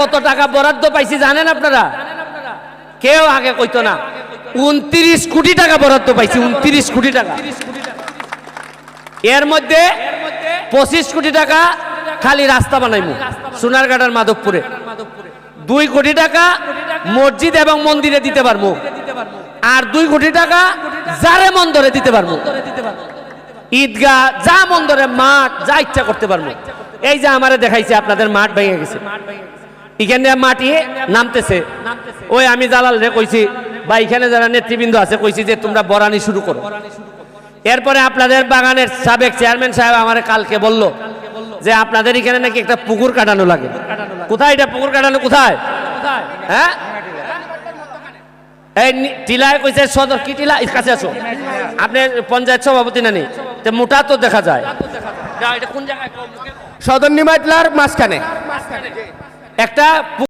কত টাকা বরাদ্দ পাইছি জানেন আপনারা? কেউ আগে কইতো না। উনত্রিশ কোটি টাকা বরাদ্দ পাইছি, উনত্রিশ কোটি টাকা। এর মধ্যে পঁচিশ কোটি টাকা খালি রাস্তা বানাইমু সোনারঘাটার মাধবপুরে। দুই কোটি টাকা মসজিদ এবং মন্দিরে দিতে পারব আর দুই কোটি টাকা যারে মন মন্দরে দিতে পারব ঈদগাহ, যা মন মন্দরে মাঠ, যা ইচ্ছা করতে পারব এই যে আমারে দেখাইছে, আপনাদের মাঠ ভেঙে গেছে। এখানে মাটি নামতেছে। ওই আমি জালাল রে কইছি বা এখানে যারা নেতৃবৃন্দ আছে কইছি যে তোমরা বরানি শুরু করো। এরপরে আপনাদের বাগানের সাবেক চেয়ারম্যান সাহেব আমার কালকে বলল যে আপনাদের এখানে নাকি একটা পুকুর কাটানো লাগে। কোথায় এটা পুকুর কাটানো? কোথায়? হ্যাঁ? এই টিলায় কইছে সদর কি টিলা? এর কাছে আছো আপনি পঞ্চায়েত সভাপতি নানি তো মোটা তো দেখা যায়। এটা কোন জায়গায়? সদর নিমাইটলার মাঝখানে। একটা